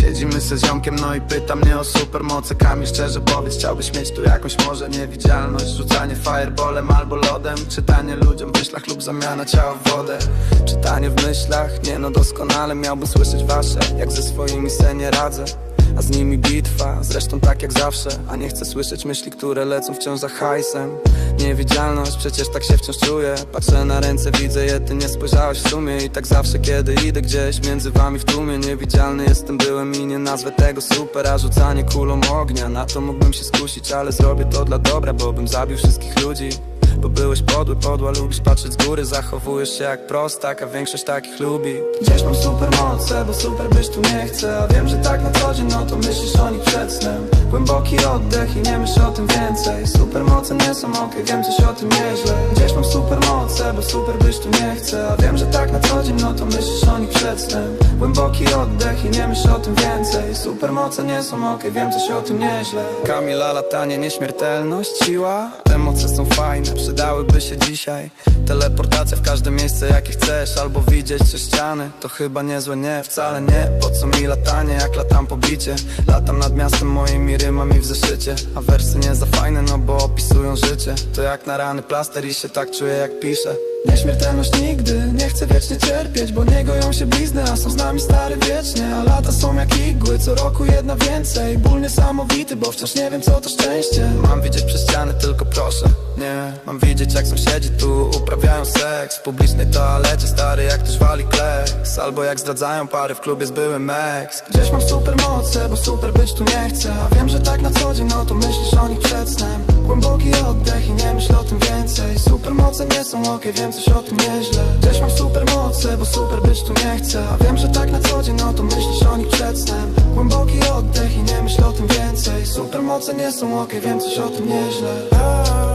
Siedzimy ze ziomkiem, no i pyta mnie o supermoce. Kamil, szczerze powiedz, chciałbyś mieć tu jakąś może niewidzialność? Rzucanie fireballem albo lodem? Czytanie ludziom w myślach lub zamiana ciała w wodę? Czytanie w myślach, nie no doskonale Miałbym słyszeć wasze, jak ze swoimi se nie radzę a z nimi bitwa, zresztą tak jak zawsze. A nie chcę słyszeć myśli, które lecą wciąż za hajsem. Niewidzialność, przecież tak się wciąż czuję. Patrzę na ręce, widzę je, ty nie spojrzałeś w sumie. I tak zawsze, kiedy idę gdzieś między wami w tłumie Niewidzialny jestem, byłem i nie nazwę tego super. A rzucanie kulą ognia, na to mógłbym się skusić Ale zrobię to dla dobra, bo bym zabił wszystkich ludzi bo byłeś podły, podła, lubisz patrzeć z góry Zachowujesz się jak prostak, a większość takich lubi. Gdzieś mam supermoce, bo super być tu nie chcę A wiem, że tak na co dzień, no to myślisz o nich przed snem. Głęboki oddech i nie myśl o tym więcej. Supermoce nie są okej, wiem coś o tym nieźle. Gdzieś mam supermoce, bo super być tu nie chcę A wiem, że tak na co dzień, no to myślisz o nich przed snem. Głęboki oddech i nie myśl o tym więcej. Supermoce nie są okej, wiem coś o tym nieźle. Kamila, latanie, nieśmiertelność, siła Te są fajne, przydałyby się dzisiaj. Teleportacja w każde miejsce jakie chcesz Albo widzieć przez ściany. To chyba niezłe, nie, wcale nie. Po co mi latanie, jak latam po bicie? Latam nad miastem moimi rymami w zeszycie. A wersy nie za fajne, no bo opisują życie. To jak na rany plaster i się tak czuję jak piszę. Nieśmiertelność nigdy, nie chcę wiecznie cierpieć Bo nie goją się blizny, a są z nami stary wiecznie. A lata są jak igły, co roku jedna więcej. Ból niesamowity, bo wciąż nie wiem co to szczęście W publicznej toalecie, stary jak ktoś wali kleks Albo jak zdradzają pary w klubie z byłym ex. Gdzieś mam supermoce, bo super być tu nie chcę. A wiem, że tak na co dzień, no to myślisz o nich przed snem. Głęboki oddech i nie myśl o tym więcej. Supermoce nie są okej, wiem coś o tym nieźle. Gdzieś mam supermoce, bo super być tu nie chcę. A wiem, że tak na co dzień, no to myślisz o nich przed snem. Głęboki oddech i nie myśl o tym więcej. Supermoce nie są okej, wiem coś o tym nieźle